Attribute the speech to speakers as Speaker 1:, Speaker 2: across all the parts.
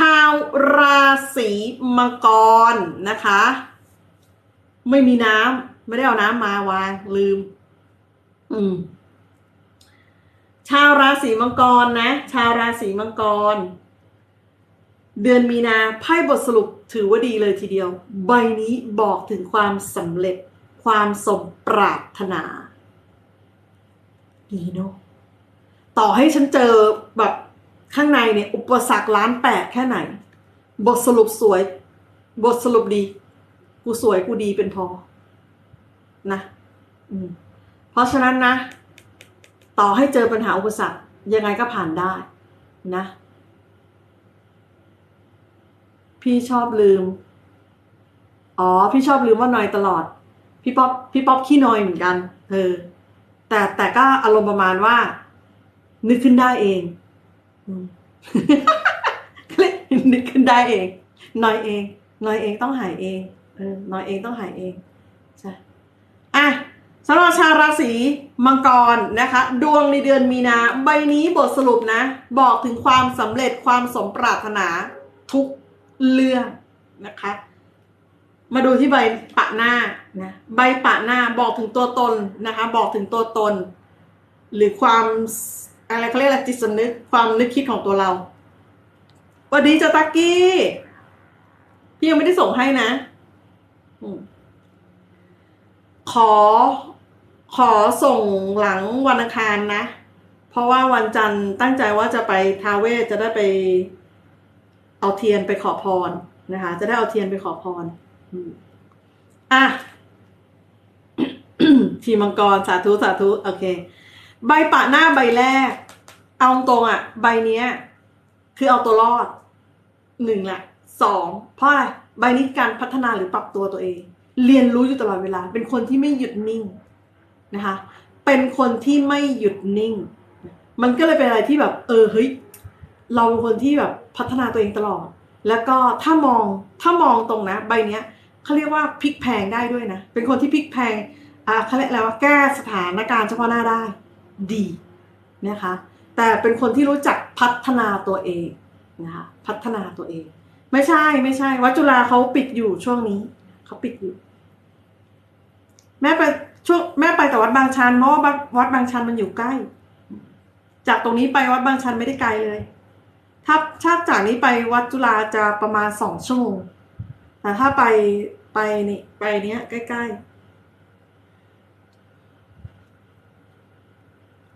Speaker 1: ชาวราศีมังกรนะคะ ไม่มีน้ำไม่ได้เอาน้ำมาวางลืม อืม ชาวราศีมังกรนะ ชาวราศีมังกร เดือนมีนาไพ่บทสรุปถือว่าดีเลยทีเดียว ใบนี้บอกถึงความสำเร็จความสมปรารถนา ดีเนาะต่อให้ฉันเจอแบบ ข้างในเนี่ยอุปสรรคล้านแปดแค่ไหน บทสรุปสวย บทสรุปดี กูสวยกูดีเป็นพอ นะอืมเพราะฉะนั้นนะ ต่อให้เจอปัญหาอุปสรรคยังไงก็ผ่านได้นะ พี่ชอบลืม อ๋อ พี่ชอบลืมว่านอยตลอด พี่ป๊อปพี่ป๊อปขี้นอยเหมือนกัน เออ แต่แต่ก็อารมณ์ประมาณว่า นึกขึ้นได้เอง อืมนึกขึ้นได้เองนอยเองนอยเองต้องหายเองเออนอยเองต้องหายเองใช่อะสำหรับชาวราศีมังกรนะคะ ดวงในเดือนมีนา ใบนี้บทสรุปนะ บอกถึงความสำเร็จความสมปรารถนาทุกเรื่องนะคะ มาดูที่ใบปะหน้านะใบปะหน้าบอกถึงตัวตนนะคะ บอกถึงตัวตน หรือความ อะไรเขาเรียกอะไรจิตสำนึกความนึกคิดของตัวเราวัสดีจ้าตักกี้ พี่ยังไม่ได้ส่งให้นะอขอ ขอส่งหลังวันอังคารนะ เพราะว่าวันจันทร์ตั้งใจว่าจะไปทาเวศจะได้ไป เอาเทียนไปขอพรนะคะ จะได้เอาเทียนไปขอพรอะทีมังกรสาธุสาธุ โอเค ใบปะหน้าใบแรก เอาตรงอะ ใบเนี้ย คือเอาตัวรอดหนึ่งแหละสองเพราะอะไรใบนี้การพัฒนาหรือปรับตัวตัวเอง เรียนรู้อยู่ตลอดเวลา เป็นคนที่ไม่หยุดนิ่งนะคะ เป็นคนที่ไม่หยุดนิ่ง มันก็เลยเป็นอะไรที่แบบ เออเฮ้ยเราเป็นคนที่แบบพัฒนาตัวเองตลอด แล้วก็ถ้ามองถ้ามองตรงนะ ใบเนี้ยเขาเรียกว่าพลิกแพงได้ด้วยนะ เป็นคนที่พลิกแพงอ่าเขาเรียกอะไรว่าแก้สถานการณ์เฉพาะหน้าได้ ดีนะคะแต่เป็นคนที่รู้จักพัฒนาตัวเองนะคะพัฒนาตัวเอง ไม่ใช่ไม่ใช่ วัดจุฬาเขาปิดอยู่ช่วงนี้เขาปิดอยู่ แม่ไปช่วงแม่ไปแต่วัดบางชันเพราะว่าวัดบางชันมันอยู่ใกล้ จากตรงนี้ไปวัดบางชันไม่ได้ไกลเลย ถ้าถ้าจากนี้ไปวัดจุฬาจะประมาณสองชั่วโมงแต่ถ้าไปไปนี่ไปเนี้ยใกล้ ๆ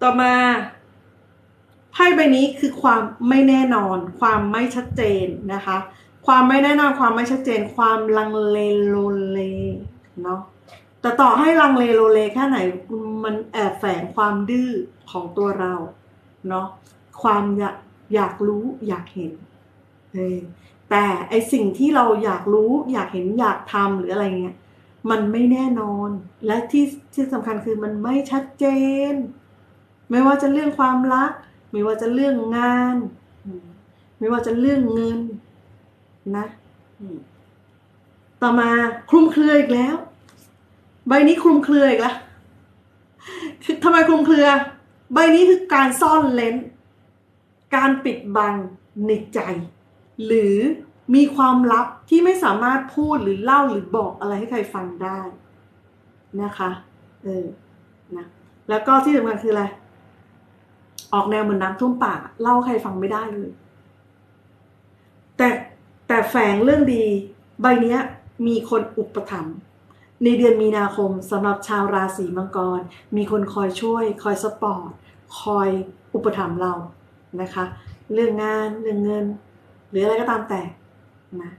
Speaker 1: ต่อมาไพ่ใบนี้คือความไม่แน่นอน ความไม่ชัดเจนนะคะ ความไม่แน่นอนความไม่ชัดเจน ความลังเลโลเลเนาะแต่ต่อให้ลังเลโลเลแค่ไหนมันแอบแฝงความดื้อของตัวเราเนาะความอยากอยากรู้อยากเห็นเอแต่ไอสิ่งที่เราอยากรู้อยากเห็นอยากทำหรืออะไรเงี้ยมันไม่แน่นอนและที่ที่สำคัญคือมันไม่ชัดเจน ไม่ว่าจะเรื่องความรัก ไม่ว่าจะเรื่องงาน ไม่ว่าจะเรื่องเงินนะต่อมาคลุมเครืออีกแล้ว ใบนี้คลุมเครืออีกแล้วทำไมคลุมเครือ ใบนี้คือการซ่อนเลนการปิดบังในใจ หรือมีความลับที่ไม่สามารถพูดหรือเล่าหรือบอกอะไรให้ใครฟังได้นะคะ เออนะแล้วก็ที่สำคัญคืออะไร ออกแนวเหมือนน้ำท่วมปากเล่าใครฟังไม่ได้เลย แต่แต่แฝงเรื่องดีใบนี้มีคนอุปถัมภ์ในเดือนมีนาคมสำหรับชาวราศีมังกร มีคนคอยช่วย คอยสปอร์ตคอยอุปถัมภ์เรานะคะ เรื่องงานเรื่องเงิน หรืออะไรก็ตามแต่นะ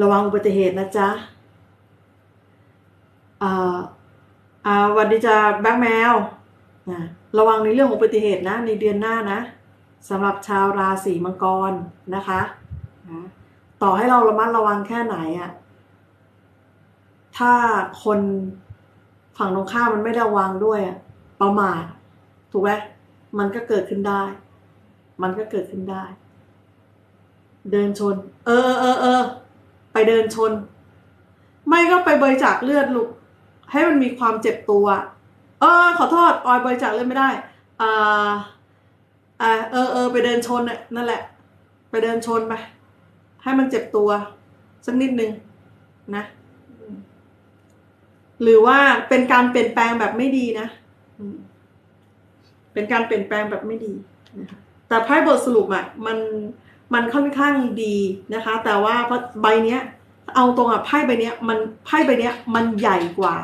Speaker 1: ระวังอุบัติเหตุนะจ๊ะอ่าอ่าวันดีจ้าแบ็กแมว นะระวังในเรื่องอุบัติเหตุนะในเดือนหน้านะสำหรับชาวราศีมังกรนะคะนะต่อให้เราระมัดระวังแค่ไหนอะถ้าคนฝั่งตรงข้ามมันไม่ระวังด้วยอะประมาทถูกไหมมันก็เกิดขึ้นได้ มันก็เกิดขึ้นได้ เดินชน เออเออเออไปเดินชน ไม่ก็ไปบริจาคเลือดลูกให้มันมีความเจ็บตัว เออขอโทษออยบริจาคเลือดไม่ได้อ่าอ่าเออเออไปเดินชนน่ะนั่นแหละ ไปเดินชนไปให้มันเจ็บตัวสักนิดนึงนะ หรือว่าเป็นการเปลี่ยนแปลงแบบไม่ดีนะเป็นการเปลี่ยนแปลงแบบไม่ดีนะคะแต่ไพ่บทสรุปอะมันมันค่อนข้างดีนะคะ แต่ว่าใบเนี้ย เอาตรงอะไพ่ใบเนี้ย มันไพ่ใบเนี้ย มันใหญ่กว่า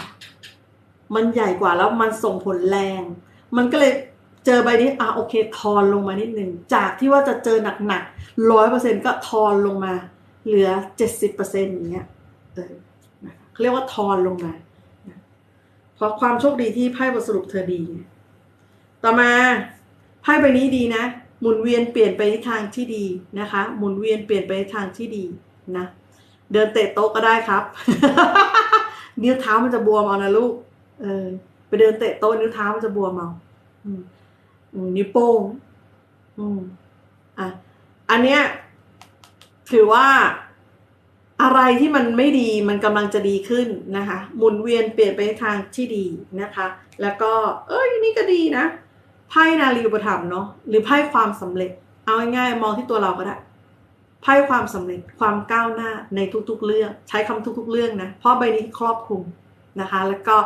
Speaker 1: มันใหญ่กว่าแล้วมันส่งผลแรง มันก็เลยเจอใบนี้อะโอเคทอนลงมานิดหนึ่งจากที่ว่าจะเจอหนักๆร้อยเปอร์เซ็นก็ทอนลงมา เหลือเจ็ดสิบเปอร์เซ็นต์อย่างเงี้ยเออเขาเรียกว่าทอนลงมาเพราะความโชคดีที่ไพ่บทสรุปเธอดี ต่อมาไพ่ใบนี้ดีนะ หมุนเวียนเปลี่ยนไปในทางที่ดีนะคะ หมุนเวียนเปลี่ยนไปในทางที่ดีนะ เดินเตะโต๊ะก็ได้ครับ นิ้วเท้ามันจะบวมเอานะลูก เออ ไปเดินเตะโต๊ะนิ้วเท้ามันจะบวมเอาอืมนิ้วโป้งอืมอะอันเนี้ยถือว่าอะไรที่มันไม่ดีมันกำลังจะดีขึ้นนะคะหมุนเวียนเปลี่ยนไปทางที่ดีนะคะ แล้วก็ เอ้ยนี่ก็ดีนะไพ่นารีอุปถัมภ์เนาะหรือไพ่ความสำเร็จ เอาง่ายๆมองที่ตัวเราก็ได้ไพ่ความสำเร็จความก้าวหน้าในทุกๆเรื่อง ใช้คำทุกๆเรื่องนะเพราะใบนี้ครอบคลุมนะคะ แล้วก็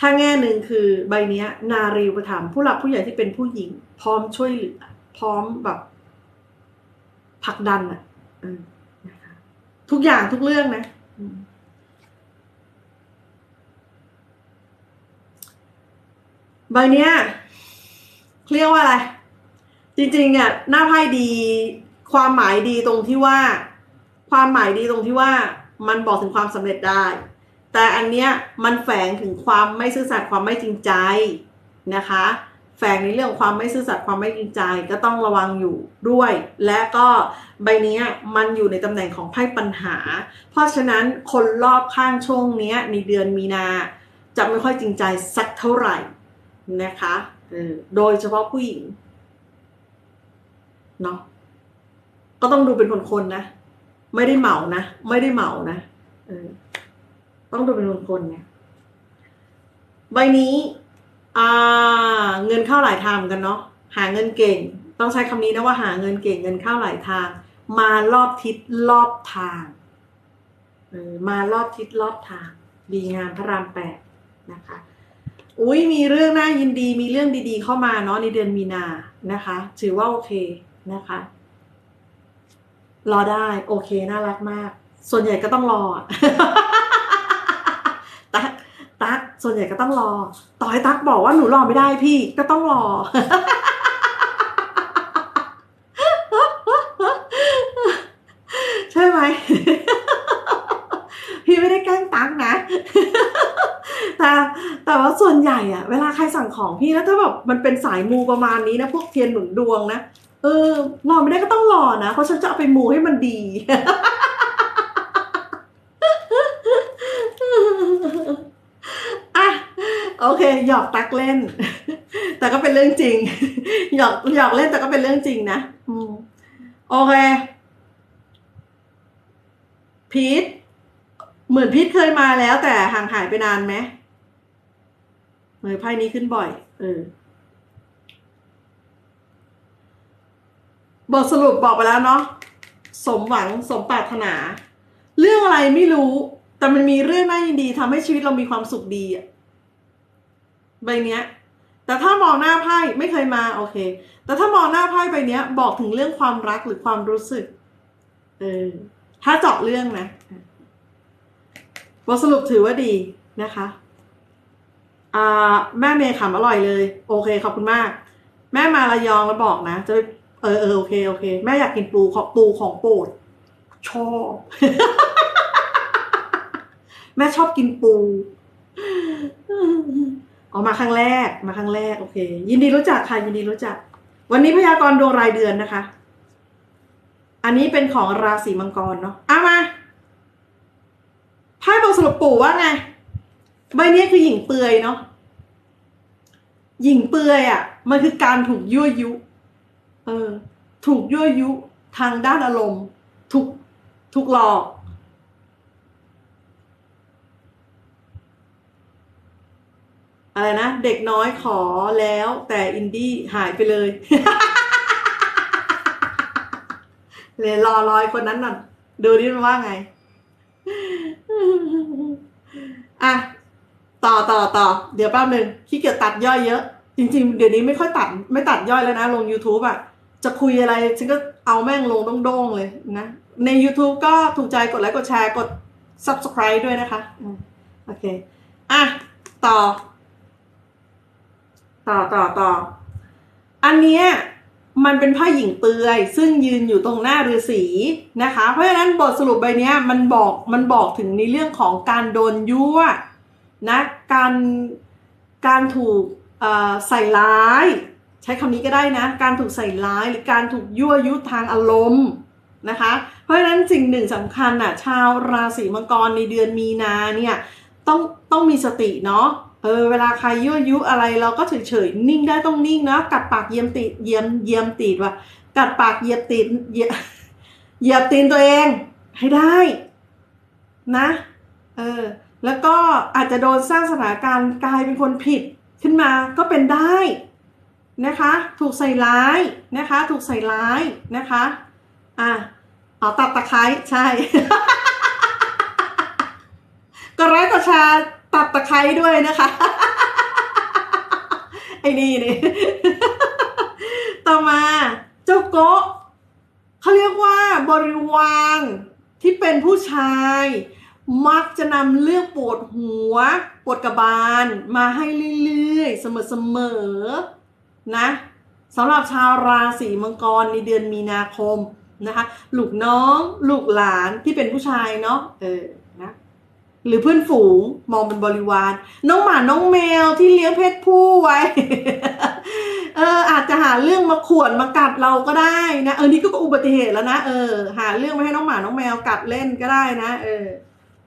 Speaker 1: ถ้าแง่หนึ่งคือใบเนี้ยนารีอุปถัมภ์ผู้หลักผู้ใหญ่ที่เป็นผู้หญิง พร้อมช่วยเหลือ พร้อมแบบผลักดันอะเออนะทุกอย่างทุกเรื่องนะใบเนี้ยเรียกว่าอะไร จริงๆอะหน้าไพ่ดี ความหมายดีตรงที่ว่า ความหมายดีตรงที่ว่า มันบอกถึงความสำเร็จได้ แต่อันเนี้ยมันแฝงถึงความไม่ซื่อสัตย์ความไม่จริงใจนะคะ แฝงในเรื่องความไม่ซื่อสัตย์ความไม่จริงใจก็ต้องระวังอยู่ด้วย และก็ใบเนี้ยมันอยู่ในตำแหน่งของไพ่ปัญหา เพราะฉะนั้นคนรอบข้างช่วงเนี้ยในเดือนมีนาจะไม่ค่อยจริงใจสักเท่าไหร่นะคะโดยเฉพาะผู้หญิงเนาะก็ต้องดูเป็นคนๆนะ ไม่ได้เหมานะ ไม่ได้เหมานะเออ ต้องดูเป็นคนเนี่ยใบนี้อ่าเงินเข้าหลายทางกันเนาะหาเงินเก่ง ต้องใช้คำนี้นะว่าหาเงินเก่งเงินเข้าหลายทาง มารอบทิศรอบทางมารอบทิศรอบทาง ดีงามพระรามแปดนะคะอุ้ยมีเรื่องน่ายินดีมีเรื่องดีๆเข้ามาเนาะในเดือนมีนานะคะ ถือว่าโอเคนะคะ รอได้โอเคน่ารักมาก ส่วนใหญ่ก็ต้องรอ ตักส่วนใหญ่ก็ต้องรอ ต่อให้ตักบอกว่าหนูรอไม่ได้พี่ก็ต้องรอ ใช่ไหมพี่ไม่ได้แกล้งตักนะแต่แต่ว่าส่วนใหญ่อะเวลาใครสั่งของพี่แล้วถ้าแบบมันเป็นสายมูประมาณนี้นะพวกเทียนหนุนดวงนะเออรอไม่ได้ก็ต้องรอนะเพราะฉันจะเอาไปมูให้มันดี อะโอเค หยอกตักเล่น แต่ก็เป็นเรื่องจริง หยอกหยอกเล่นแต่ก็เป็นเรื่องจริงนะโอเคพีทเหมือนพีทเคยมาแล้ว แต่ห่างหายไปนานไหมเออไพ่นี้ขึ้นบ่อย เออบทสรุปบอกไปแล้วเนาะสมหวังสมปรารถนา เรื่องอะไรไม่รู้ แต่มันมีเรื่องน่ายินดีทำให้ชีวิตเรามีความสุขดีอะ ใบเนี้ย แต่ถ้ามองหน้าไพ่ไม่เคยมาโอเค แต่ถ้ามองหน้าไพ่ใบเนี้ย บอกถึงเรื่องความรักหรือความรู้สึก เออ ถ้าเจาะเรื่องนะบทสรุปถือว่าดีนะคะอ่าแม่เมย์ขำอร่อยเลย โอเคขอบคุณมาก แม่มาระยองแล้วบอกนะ จะไปเออเออโอเคโอเค แม่อยากกินปูขอปูของโปรดชอบแม่ชอบกินปู ออกมาครั้งแรกมาครั้งแรกโอเค ยินดีรู้จักค่ะ ยินดีรู้จัก วันนี้พยากรณ์ดวงรายเดือนนะคะ อันนี้เป็นของราศีมังกรเนาะเอามาไพ่บอกสรุปปู่ว่าไงใบนี้คือหญิงเปือยเนาะหญิงเปือยอะ่ะ มันคือการถูกยั่วยุ เออ ถูกยั่วยุทางด้านอารมณ์ ถูกถูกหลอก อะไรนะ เด็กน้อยขอแล้วแต่อินดี้หายไปเลยเลยรอรอยคนนั้นน่ะดูดิมันว่าไง อะ ต่อต่อต่อเดี๋ยวแป๊บหนึ่งขี้เกียจตัดย่อยเยอะ จริง ๆ เดี๋ยวนี้ไม่ค่อยตัด ไม่ตัดย่อยแล้วนะ ลง YouTube อะ จะคุยอะไร ฉันก็เอาแม่งลงโด่งๆเลยนะ ใน YouTube ก็ถูกใจกดไลค์กดแชร์กด Subscribe ด้วยนะคะ โอเค อะ ต่อ ต่อต่อต่อ อันเนี้ยมันเป็นผ้าหญิงเปลือย ซึ่งยืนอยู่ตรงหน้าฤาษีนะคะ เพราะฉะนั้นบทสรุปใบเนี้ยมันบอกมันบอกถึงในเรื่องของการโดนยั่วนะการการถูกใส่ร้าย ใช้คำนี้ก็ได้นะ การถูกใส่ร้ายหรือการถูกยั่วยุทางอารมณ์นะคะ เพราะฉะนั้นสิ่งหนึ่งสำคัญน่ะชาวราศีมังกรในเดือนมีนาเนี่ยต้องต้องมีสติเนาะ เออเวลาใครยั่วยุอะไรเราก็เฉยเฉยนิ่งได้ต้องนิ่งนะกัดปากเยียมติดเยียมเยียมติดว่ะกัดปากเหยียบติดเหยียบเหยียบตีนตัวเอง ให้ได้ นะ เออ แล้วก็อาจจะโดนสร้างสถานการณ์กลายเป็นคนผิดขึ้นมาก็เป็นได้นะคะ ถูกใส่ร้ายนะคะ ถูกใส่ร้ายนะคะอะเอาตัดตะไคร้ใช่ ก็ไลค์กดแชร์ ตัดตะไคร้ด้วยนะคะ ไอ้นี่นี่ต่อมาเจ้าโกะเขาเรียกว่าบริวารที่เป็นผู้ชาย มักจะนำเรื่องปวดหัว ปวดกระบาล มาให้เรื่อยๆ เสมอๆนะสำหรับชาวราศีมังกรในเดือนมีนาคมนะคะ ลูกน้อง ลูกหลานที่เป็นผู้ชายเนาะเออ หรือเพื่อนฝูงมองเป็นบริวาร น้องหมาน้องแมวที่เลี้ยงเพศผู้ไว้ เอออาจจะหาเรื่องมาข่วนมากัดเราก็ได้นะเออนี่ก็อุบัติเหตุแล้วนะเออ หาเรื่องมาให้น้องหมาน้องแมวกัดเล่นก็ได้นะ เออ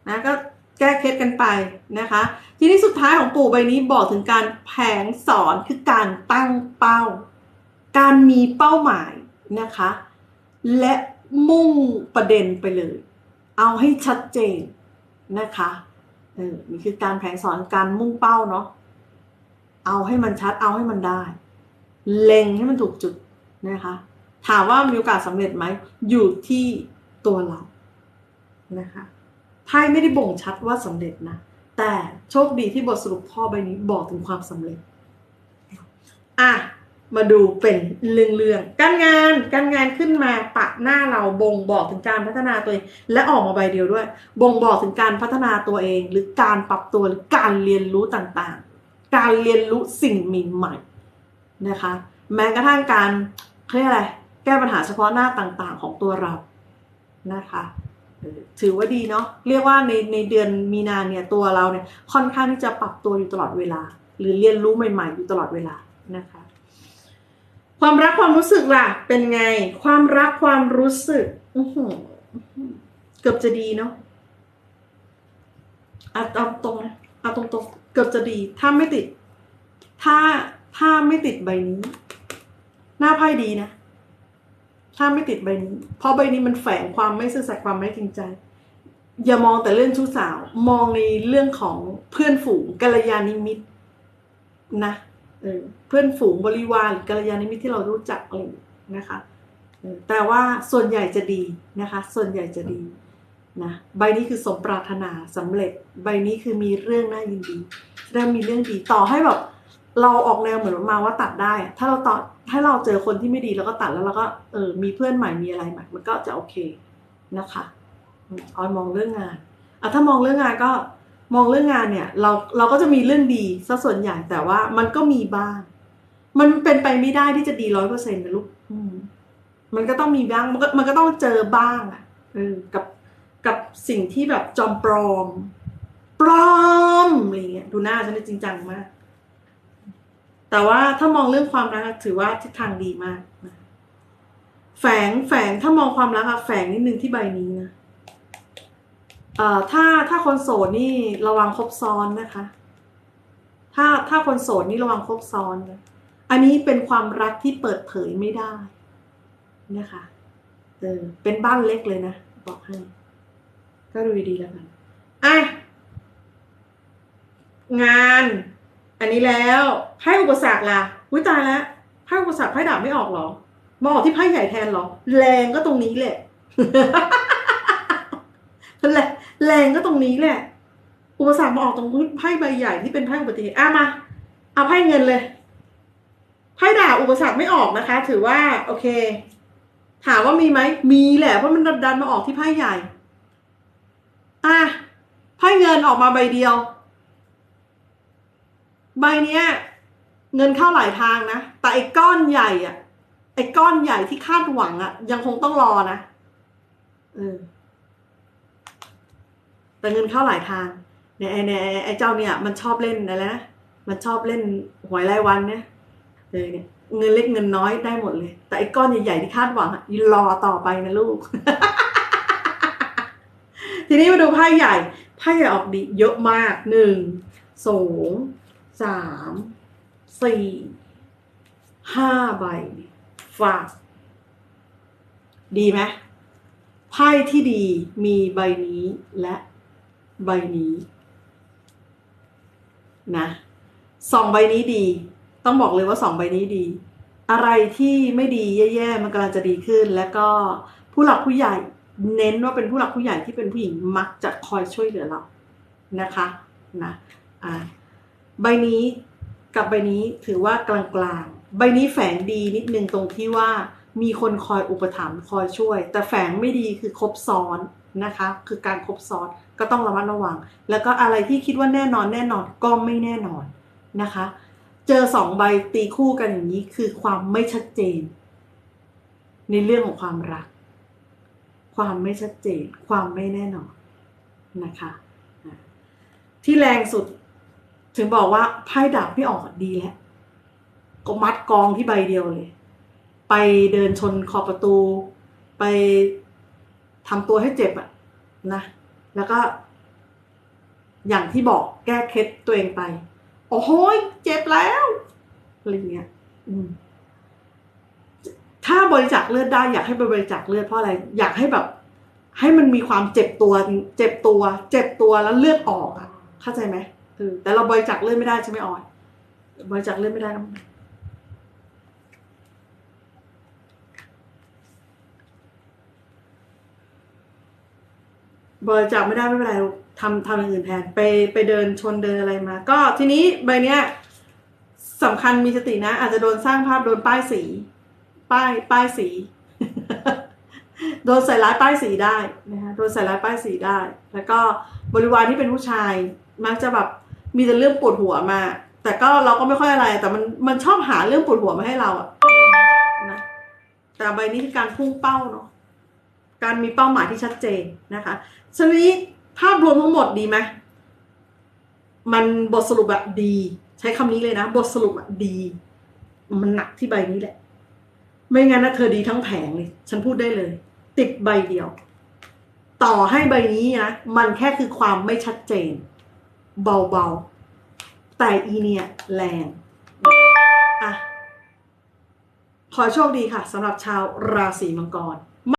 Speaker 1: นะก็แก้เคล็ดกันไปนะคะ ทีนี้สุดท้ายของปู่ใบนี้บอกถึงการแผงสอนคือการตั้งเป้า การมีเป้าหมายนะคะ และมุ่งประเด็นไปเลย เอาให้ชัดเจน นะคะเออนี่คือการแผงสอนการมุ่งเป้าเนาะเอาให้มันชัดเอาให้มันได้ เล็งให้มันถูกจุดนะคะ ถามว่ามีโอกาสสำเร็จไหมอยู่ที่ตัวเรานะคะไพ่ไม่ได้บ่งชัดว่าสำเร็จนะแต่โชคดีที่บทสรุปพ่อใบนี้บอกถึงความสำเร็จอะ มาดูเป็นเรื่องๆ การงาน การงานขึ้นมาปะหน้าเราบ่งบอกถึงการพัฒนาตัวเอง และออกมาใบเดียวด้วย บ่งบอกถึงการพัฒนาตัวเอง หรือการปรับตัวหรือการเรียนรู้ต่างๆ การเรียนรู้สิ่งใหม่ๆนะคะ แม้กระทั่งการเรียกอะไร แก้ปัญหาเฉพาะหน้าต่างๆ ของตัวเรา นะคะ ถือว่าดีเนาะ เรียกว่าในในเดือนมีนาเนี่ยตัวเราเนี่ยค่อนข้างที่จะปรับตัวอยู่ตลอดเวลา หรือเรียนรู้ใหม่ ๆ อยู่ตลอดเวลานะคะ ความรักความรู้สึกล่ะ เป็นไง ความรักความรู้สึกเกือบจะดีเนาะเอาเอาตรงนะเอาตรงๆเกือบจะดี ถ้าไม่ติด ถ้าถ้าไม่ติดใบนี้ หน้าไพ่ดีนะถ้าไม่ติดใบนี้ เพราะใบนี้มันแฝงความไม่ซื่อสัตย์ความไม่จริงใจ อย่ามองแต่เรื่องชู้สาว มองในเรื่องของเพื่อนฝูงกัลยาณิมิตรนะ เพื่อนฝูงบริวารกัลยาณมิตรที่เรารู้จักอะไรนะคะแต่ว่าส่วนใหญ่จะดีนะคะ ส่วนใหญ่จะดีนะใบนี้คือสมปรารถนาสำเร็จ ใบนี้คือมีเรื่องน่ายินดีแสดงมีเรื่องดีต่อให้แบบเราออกแนวเหมือนมาว่าตัดได้ ถ้าเราต่อถ้าเราเจอคนที่ไม่ดีแล้วก็ตัดแล้วเราก็เออมีเพื่อนใหม่มีอะไรใหม่มันก็จะโอเคนะคะอออยมองเรื่องงานอะถ้ามองเรื่องงานก็ มองเรื่องงานเนี่ยเราเราก็จะมีเรื่องดีซะส่วนใหญ่แต่ว่ามันก็มีบ้าง มันเป็นไปไม่ได้ที่จะดีร้อยเปอร์เซ็นต์นะลูกอืมมันก็ต้องมีบ้างมันก็มันก็ต้องเจอบ้างอะเออกับกับสิ่งที่แบบจอมปลอม ปลอมอะไรเงี้ยดูหน้าฉันเลยจริงจังมาก แต่ว่าถ้ามองเรื่องความรักอะถือว่าทิศทางดีมากนะแฝงแฝงถ้ามองความรักอะแฝงนิดนึงที่ใบนี้นะเอ่อ ถ้าถ้าคนโสดนี่ระวังครบซ้อนนะคะ ถ้าถ้าคนโสดนี่ระวังครบซ้อนนะอันนี้เป็นความรักที่เปิดเผยไม่ได้นะคะเออเป็นบ้านเล็กเลยนะ บอกให้ ก็ดูดีๆแล้วกันอะงาน อันนี้แล้วไพ่อุปสรรคล่ะอุ้ยตายแล้วไพ่อุปสรรคไพ่ดาบไม่ออกหรอมาออกที่ไพ่ใหญ่แทนหรอ แรงก็ตรงนี้แหละแรง แรงก็ตรงนี้แหละ อุปสรรคมาออกตรงไพ่ใบใหญ่ที่เป็นไพ่อุบัติเหตุอะมา เอาไพ่เงินเลยไพ่ดาบอุปสรรคไม่ออกนะคะ ถือว่า โอเค ถามว่ามีไหมมีแหละเพราะมันดันมาออกที่ไพ่ใหญ่ อะไพ่เงินออกมาใบเดียว ใบเนี้ย เงินเข้าหลายทางนะแต่ไอ้ก้อนใหญ่อะไอ้ก้อนใหญ่ที่คาดหวังอะยังคงต้องรอนะเออ แต่เงินเข้าหลายทางเนี่ยไอ้เนี่ยไอ้เจ้าเนี่ยมันชอบเล่นอะไรนะมันชอบเล่นหวยรายวันเนี่ยเออเนี่ยเงินเล็กเงินน้อยได้หมดเลย แต่ไอ้ก้อนใหญ่ๆที่คาดหวังรอต่อไปนะลูก ทีนี้มาดูไพ่ใหญ่ไพ่ใหญ่ออกดีเยอะมากหนึ่งสองสามสี่ห้าใบฝาก ดีไหมไพ่ที่ดีมีใบนี้และใบ ใบนี้นะสองใบนี้ดี ต้องบอกเลยว่าสองใบนี้ดี อะไรที่ไม่ดีแย่ๆมันกำลังจะดีขึ้น แล้วก็ผู้หลักผู้ใหญ่เน้นว่าเป็นผู้หลักผู้ใหญ่ที่เป็นผู้หญิงมักจะคอยช่วยเหลือเรานะคะนะอ่าใบนี้กับใบนี้ถือว่ากลางๆ ใบนี้แฝงดีนิดนึงตรงที่ว่ามีคนคอยอุปถัมภ์คอยช่วย แต่แฝงไม่ดีคือครบซ้อนนะคะ คือการครบซ้อน ก็ต้องระมัดระวัง แล้วก็อะไรที่คิดว่าแน่นอนแน่นอนก็ไม่แน่นอนนะคะ เจอสองใบตีคู่กันอย่างนี้คือความไม่ชัดเจน ในเรื่องของความรัก ความไม่ชัดเจน ความไม่แน่นอนนะคะที่แรงสุดถึงบอกว่าไพ่ดาบไม่ออกดีแล้วก็มัดกองที่ใบเดียวเลย ไปเดินชนขอบประตู ไปทำตัวให้เจ็บอะนะ แล้วก็ อย่างที่บอกแก้เคล็ดตัวเองไป โอ้โหเจ็บแล้วอะไรเงี้ยถ้าบริจาคเลือดได้อยากให้ไปบริจาคเลือดเพราะอะไร อยากให้แบบ ให้มันมีความเจ็บตัว เจ็บตัว เจ็บตัวแล้วเลือดออกอะ เข้าใจไหมเออแต่เราบริจาคเลือดไม่ได้ใช่ไหมออยบริจาคเลือดไม่ได้ก็ไม่เป็นไร บริจาคไม่ได้ไม่เป็นไรทำทำอย่างอื่นแทนไปไปเดินชนเดินอะไรมา ก็ทีนี้ใบเนี้ยสำคัญมีสตินะ อาจจะโดนสร้างภาพโดนป้ายสี ป้ายป้ายสี โดนใส่ร้ายป้ายสีได้นะคะโดนใส่ร้ายป้ายสีได้ แล้วก็บริวารที่เป็นผู้ชาย มักจะแบบมีแต่เรื่องปวดหัวมา แต่ก็เราก็ไม่ค่อยอะไร แต่มันมันชอบหาเรื่องปวดหัวมาให้เราอะนะแต่ใบนี้คือการพุ่งเป้าเนาะ การมีเป้าหมายที่ชัดเจนนะคะฉะนี้ภาพรวมทั้งหมดดีไหมมันบทสรุปแบบดี ใช้คำนี้เลยนะ บทสรุปดี มันหนักที่ใบนี้แหละ ไม่งั้นนะเธอดีทั้งแผงเลยฉันพูดได้เลย ติดใบเดียว ต่อให้ใบนี้นะมันแค่คือความไม่ชัดเจน เบาๆ แต่อีเนี่ยแรงอะขอโชคดีค่ะสำหรับชาวราศีมังกร